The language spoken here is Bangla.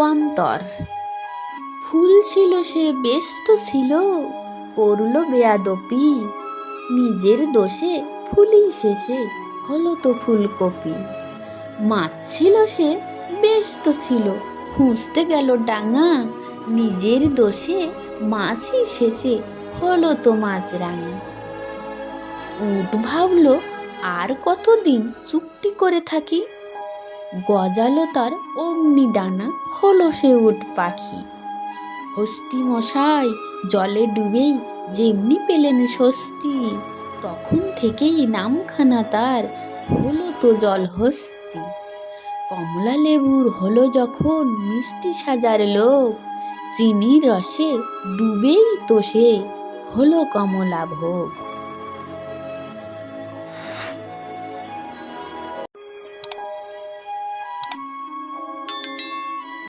রূপান্তর। ফুল ছিল সে ব্যস্ত ছিল, করল বেয়াদপি। নিজের দোষে ফুলই শেষে হলো তো ফুলকপি। মাছ ছিল সে ব্যস্ত ছিল, খুঁজতে গেল ডাঙা। নিজের দোষে মাছই শেষে হলো তো মাছরাঙা উঠ ভাবলো, আর কতদিন চুপটি করে থাকি? গজালো তার অমনি ডানা হলো সে উঠ পাখি। হস্তি মশাই, জলে ডুবেই যেমনি পেলেন স্বস্তি, তখন থেকেই নামখানা তার হলো তো জল হস্তি। কমলা লেবুর হলো যখন মিষ্টি সাজার লোক, চিনির রসে ডুবেই তো সে হলো কমলা ভোগ।